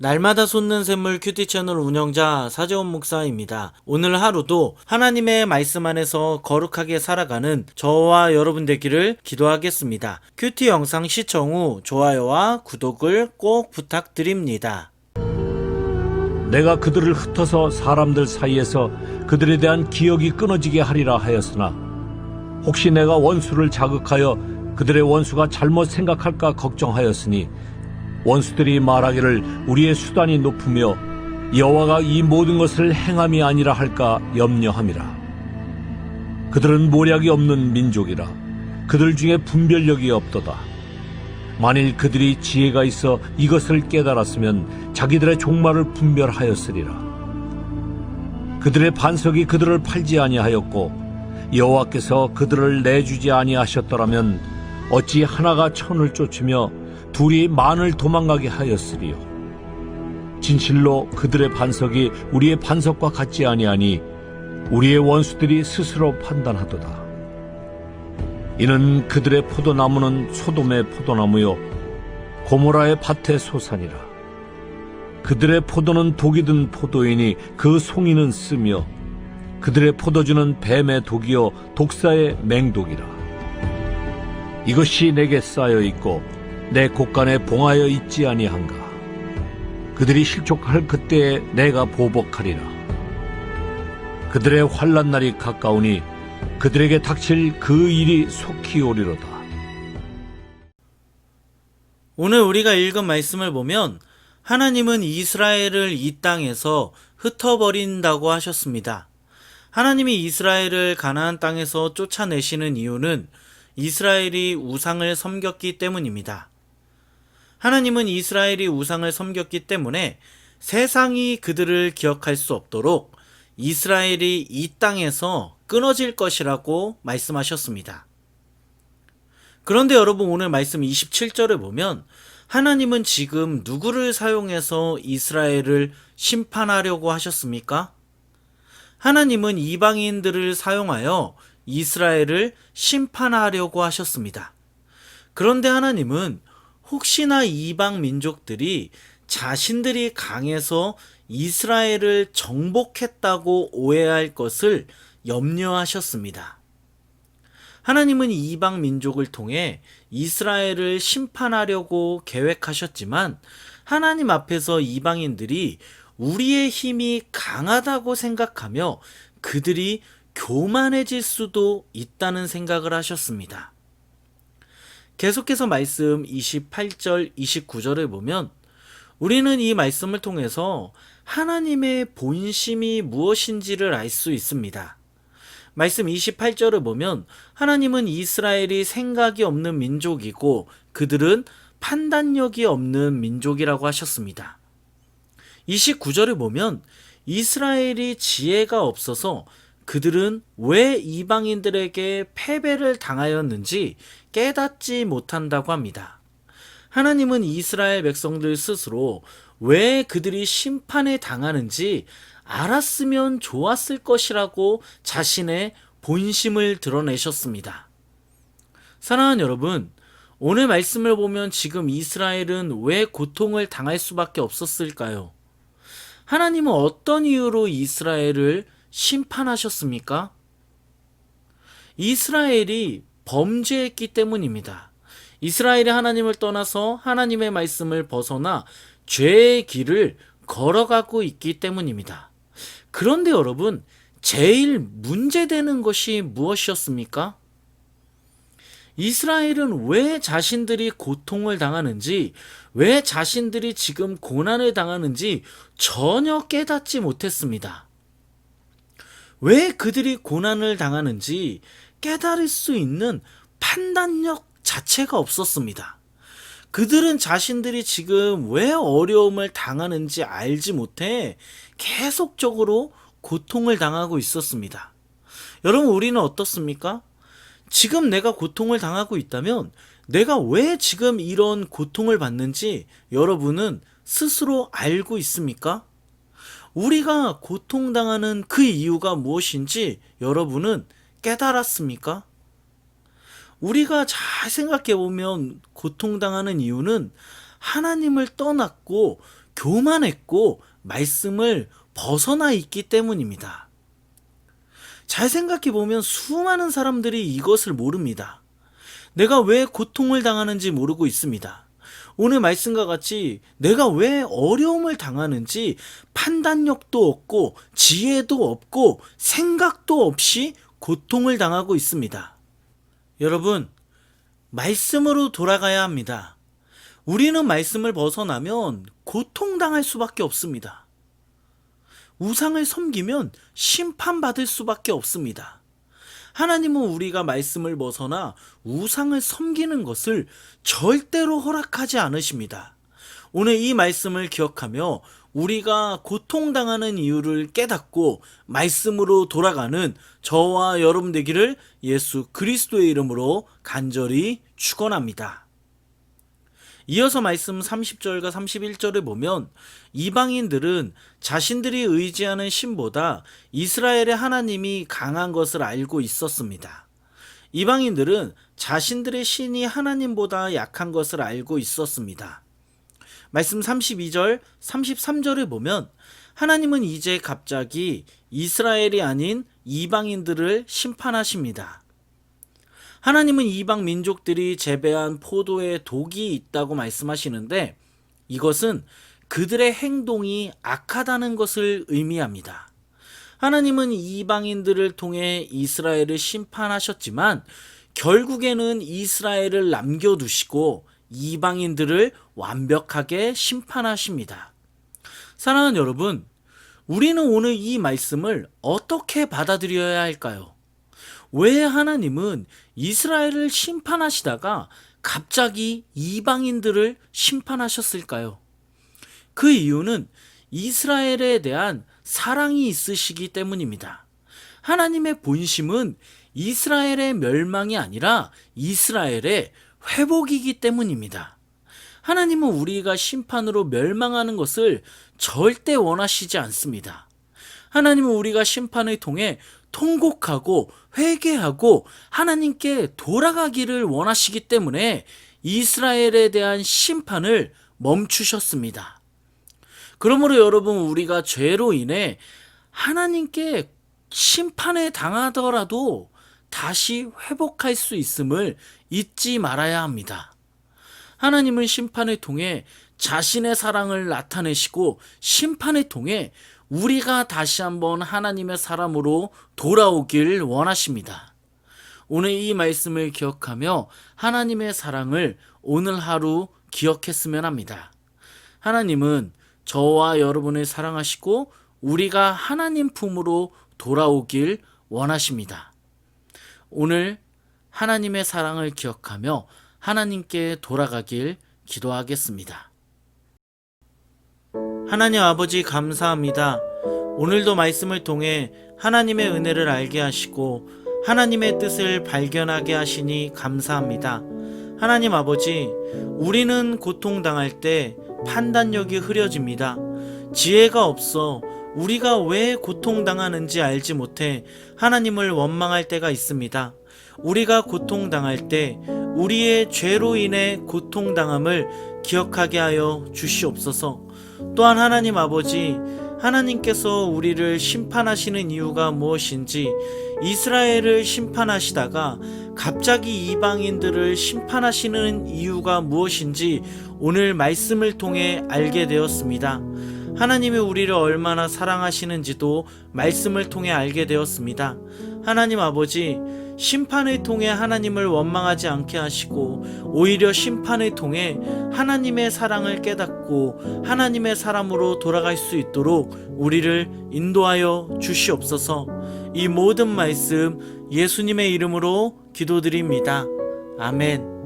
날마다 솟는 샘물 큐티 채널 운영자 사재원 목사입니다. 오늘 하루도 하나님의 말씀 안에서 거룩하게 살아가는 저와 여러분 되기를 기도하겠습니다. 큐티 영상 시청 후 좋아요와 구독을 꼭 부탁드립니다. 내가 그들을 흩어서 사람들 사이에서 그들에 대한 기억이 끊어지게 하리라 하였으나 혹시 내가 원수를 자극하여 그들의 원수가 잘못 생각할까 걱정하였으니 원수들이 말하기를 우리의 수단이 높으며 여호와가 이 모든 것을 행함이 아니라 할까 염려함이라 그들은 모략이 없는 민족이라 그들 중에 분별력이 없도다 만일 그들이 지혜가 있어 이것을 깨달았으면 자기들의 종말을 분별하였으리라. 그들의 반석이 그들을 팔지 아니하였고 여호와께서 그들을 내주지 아니하셨더라면 어찌 하나가 천을 쫓으며 둘이 만을 도망가게 하였으리요. 진실로 그들의 반석이 우리의 반석과 같지 아니하니 우리의 원수들이 스스로 판단하도다. 이는 그들의 포도나무는 소돔의 포도나무요 고모라의 밭의 소산이라 그들의 포도는 독이 든 포도이니 그 송이는 쓰며 그들의 포도주는 뱀의 독이요 독사의 맹독이라 이것이 내게 쌓여 있고 내 곳간에 봉하여 있지 아니한가 그들이 실족할 그때에 내가 보복하리라 그들의 환란 날이 가까우니 그들에게 닥칠 그 일이 속히 오리로다. 오늘 우리가 읽은 말씀을 보면 하나님은 이스라엘을 이 땅에서 흩어버린다고 하셨습니다. 하나님이 이스라엘을 가나안 땅에서 쫓아내시는 이유는 이스라엘이 우상을 섬겼기 때문입니다. 하나님은 이스라엘이 우상을 섬겼기 때문에 세상이 그들을 기억할 수 없도록 이스라엘이 이 땅에서 끊어질 것이라고 말씀하셨습니다. 그런데 여러분 오늘 말씀 27절을 보면 하나님은 지금 누구를 사용해서 이스라엘을 심판하려고 하셨습니까? 하나님은 이방인들을 사용하여 이스라엘을 심판하려고 하셨습니다. 그런데 하나님은 혹시나 이방 민족들이 자신들이 강해서 이스라엘을 정복했다고 오해할 것을 염려하셨습니다. 하나님은 이방 민족을 통해 이스라엘을 심판하려고 계획하셨지만 하나님 앞에서 이방인들이 우리의 힘이 강하다고 생각하며 그들이 교만해질 수도 있다는 생각을 하셨습니다. 계속해서 말씀 28절, 29절을 보면 우리는 이 말씀을 통해서 하나님의 본심이 무엇인지를 알 수 있습니다. 말씀 28절을 보면 하나님은 이스라엘이 생각이 없는 민족이고 그들은 판단력이 없는 민족이라고 하셨습니다. 29절을 보면 이스라엘이 지혜가 없어서 그들은 왜 이방인들에게 패배를 당하였는지 깨닫지 못한다고 합니다. 하나님은 이스라엘 백성들 스스로 왜 그들이 심판에 당하는지 알았으면 좋았을 것이라고 자신의 본심을 드러내셨습니다. 사랑하는 여러분, 오늘 말씀을 보면 지금 이스라엘은 왜 고통을 당할 수밖에 없었을까요? 하나님은 어떤 이유로 이스라엘을 심판하셨습니까? 이스라엘이 범죄했기 때문입니다. 이스라엘이 하나님을 떠나서 하나님의 말씀을 벗어나 죄의 길을 걸어가고 있기 때문입니다. 그런데 여러분, 제일 문제되는 것이 무엇이었습니까? 이스라엘은 왜 자신들이 고통을 당하는지, 왜 자신들이 지금 고난을 당하는지 전혀 깨닫지 못했습니다. 왜 그들이 고난을 당하는지 깨달을 수 있는 판단력 자체가 없었습니다. 그들은 자신들이 지금 왜 어려움을 당하는지 알지 못해 계속적으로 고통을 당하고 있었습니다. 여러분, 우리는 어떻습니까? 지금 내가 고통을 당하고 있다면 내가 왜 지금 이런 고통을 받는지 여러분은 스스로 알고 있습니까? 우리가 고통당하는 그 이유가 무엇인지 여러분은 깨달았습니까? 우리가 잘 생각해 보면 고통당하는 이유는 하나님을 떠났고 교만했고 말씀을 벗어나 있기 때문입니다. 잘 생각해 보면 수많은 사람들이 이것을 모릅니다. 내가 왜 고통을 당하는지 모르고 있습니다. 오늘 말씀과 같이 내가 왜 어려움을 당하는지 판단력도 없고 지혜도 없고 생각도 없이 고통을 당하고 있습니다. 여러분, 말씀으로 돌아가야 합니다. 우리는 말씀을 벗어나면 고통당할 수밖에 없습니다. 우상을 섬기면 심판받을 수밖에 없습니다. 하나님은 우리가 말씀을 벗어나 우상을 섬기는 것을 절대로 허락하지 않으십니다. 오늘 이 말씀을 기억하며 우리가 고통당하는 이유를 깨닫고 말씀으로 돌아가는 저와 여러분 되기를 예수 그리스도의 이름으로 간절히 축원합니다. 이어서 말씀 30절과 31절을 보면 이방인들은 자신들이 의지하는 신보다 이스라엘의 하나님이 강한 것을 알고 있었습니다. 이방인들은 자신들의 신이 하나님보다 약한 것을 알고 있었습니다. 말씀 32절, 33절을 보면 하나님은 이제 갑자기 이스라엘이 아닌 이방인들을 심판하십니다. 하나님은 이방 민족들이 재배한 포도에 독이 있다고 말씀하시는데 이것은 그들의 행동이 악하다는 것을 의미합니다. 하나님은 이방인들을 통해 이스라엘을 심판하셨지만 결국에는 이스라엘을 남겨두시고 이방인들을 완벽하게 심판하십니다. 사랑하는 여러분, 우리는 오늘 이 말씀을 어떻게 받아들여야 할까요? 왜 하나님은 이스라엘을 심판하시다가 갑자기 이방인들을 심판하셨을까요? 그 이유는 이스라엘에 대한 사랑이 있으시기 때문입니다. 하나님의 본심은 이스라엘의 멸망이 아니라 이스라엘의 회복이기 때문입니다. 하나님은 우리가 심판으로 멸망하는 것을 절대 원하시지 않습니다. 하나님은 우리가 심판을 통해 통곡하고 회개하고 하나님께 돌아가기를 원하시기 때문에 이스라엘에 대한 심판을 멈추셨습니다. 그러므로 여러분 우리가 죄로 인해 하나님께 심판에 당하더라도 다시 회복할 수 있음을 잊지 말아야 합니다. 하나님은 심판을 통해 자신의 사랑을 나타내시고 심판을 통해 우리가 다시 한번 하나님의 사람으로 돌아오길 원하십니다. 오늘 이 말씀을 기억하며 하나님의 사랑을 오늘 하루 기억했으면 합니다. 하나님은 저와 여러분을 사랑하시고 우리가 하나님 품으로 돌아오길 원하십니다. 오늘 하나님의 사랑을 기억하며 하나님께 돌아가길 기도하겠습니다. 하나님 아버지 감사합니다. 오늘도 말씀을 통해 하나님의 은혜를 알게 하시고 하나님의 뜻을 발견하게 하시니 감사합니다. 하나님 아버지, 우리는 고통당할 때 판단력이 흐려집니다. 지혜가 없어 우리가 왜 고통당하는지 알지 못해 하나님을 원망할 때가 있습니다. 우리가 고통당할 때 우리의 죄로 인해 고통당함을 기억하게 하여 주시옵소서. 또한 하나님 아버지, 하나님께서 우리를 심판하시는 이유가 무엇인지 이스라엘을 심판하시다가 갑자기 이방인들을 심판하시는 이유가 무엇인지 오늘 말씀을 통해 알게 되었습니다. 하나님이 우리를 얼마나 사랑하시는지도 말씀을 통해 알게 되었습니다. 하나님 아버지, 심판을 통해 하나님을 원망하지 않게 하시고 오히려 심판을 통해 하나님의 사랑을 깨닫고 하나님의 사람으로 돌아갈 수 있도록 우리를 인도하여 주시옵소서. 이 모든 말씀 예수님의 이름으로 기도드립니다. 아멘.